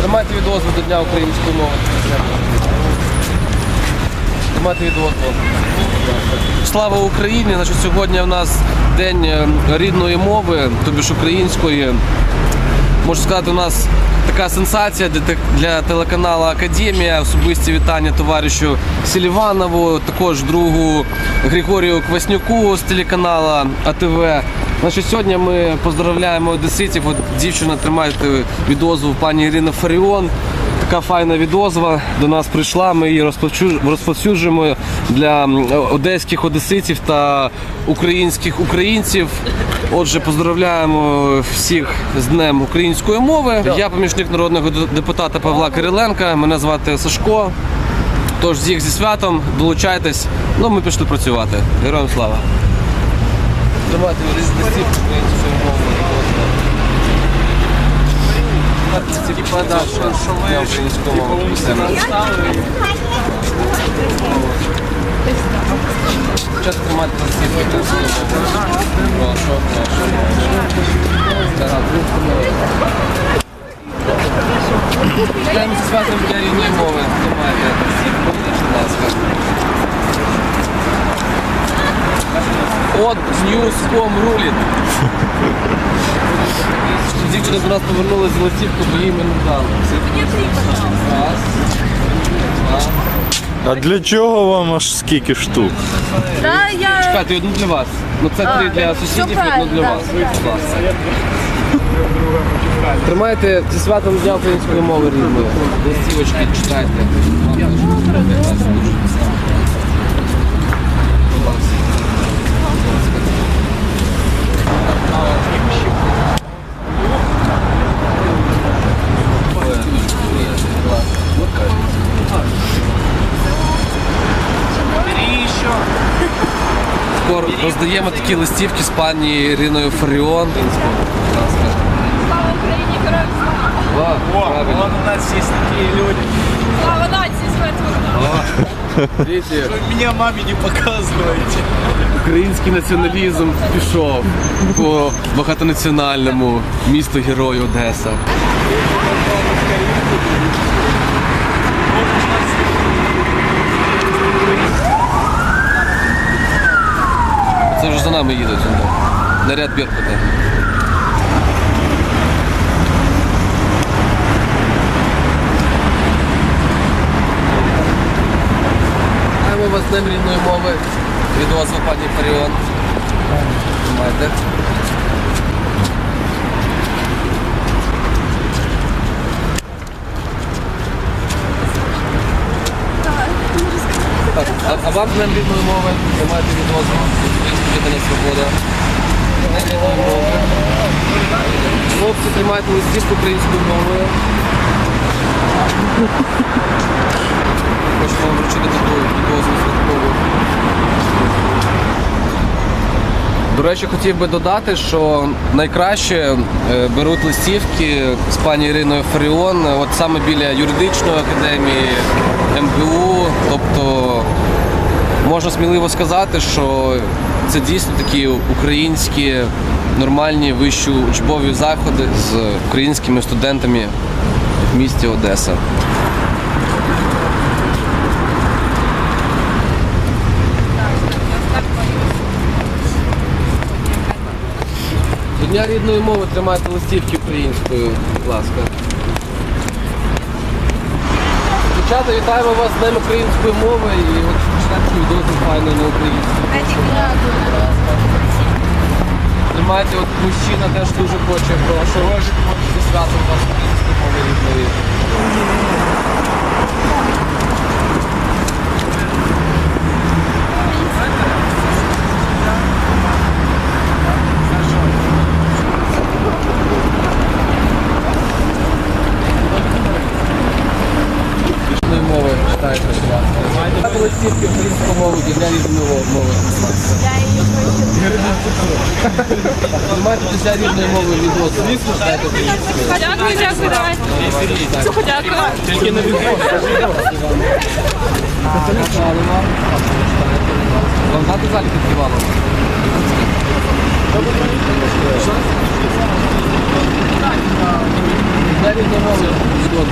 Тримайте відозву до Дня української мови. Тримайте відозву. Слава Україні! Значить, сьогодні в нас день е, рідної мови, тобі ж української. Можу сказати, у нас така сенсація для, для телеканалу Академія. Особисті вітання товаришу Селіванову, також другу Григорію Кваснюку з телеканалу АТВ. Значить, сьогодні ми поздравляємо одеситів. От дівчина тримає відозву пані Ірина Фаріон. Така файна відозва до нас прийшла. Ми її розповсюджуємо для одеських одеситів та українських українців. Отже, поздравляємо всіх з Днем української мови. Я помічник народного депутата Павла Кириленка. Мене звати Сашко. Тож всіх зі святом, долучайтесь. Ну, ми пішли працювати. Героям слава! Тримати листів українською мовою. Що, що ви українською мовою писали. Спочатку тримати листів українською мовою. Прошу, прошу, прошу. Читаємо зі святом для рідної мови. Тримайте листів, будь ласка. От News.com рулить. Дівчина до нас повернулася з листівку, бо їй ми не дали. Раз. А для чого вам аж скільки штук? Да, я... Чекайте, одну для вас. Ну це три для сусідів, одну для вас. Тримайте зі святом дня української мови рідної. Листівочки читайте. Вам дуже Скоро роздаємо такі листівки з пані Іриною Фаріон. Слава Україні, героям слава! Правильно. у нас есть такие люди. Слава нації, смерть Видите, Вы меня маме не показываете. український націоналізм пішов по багатонаціональному місту Герой Одеса. нами їдуть. он там. Наряд Беркута. Маємо вас з Днем рідної мови. Від вас пані Фаріон. Тримайте. Так, а, а вам з Днем рідної мови тримайте відозву. Відповідальна свобода. Хлопці, тримайте листівку українською мовою. Хочемо вам вручити відозву святкову. До речі, хотів би додати, що найкраще е, беруть листівки з пані Іриною Фаріон, от саме біля юридичної академії МГУ. Тобто можна сміливо сказати, що це дійсно такі українські нормальні вищі учбові заходи з українськими студентами в місті Одеса. До Дня рідної мови тримайте листівки українською, будь ласка. Дівчата, вітаємо вас з Днем української мови і от читайте відео файно на українській. Тримайте, от мужчина теж дуже хоче, прошу. Зі святом вас української мови рідної. Рідної мови читайте, будь ласка. Тримайте листівки мови для Дня рідної мови. Тримайте для рідної мови відео. Звісно, українською. Дякую, дякую, давайте. Дякую. Тільки не Вам знати залі підкривало? Для рідної мови відео. от.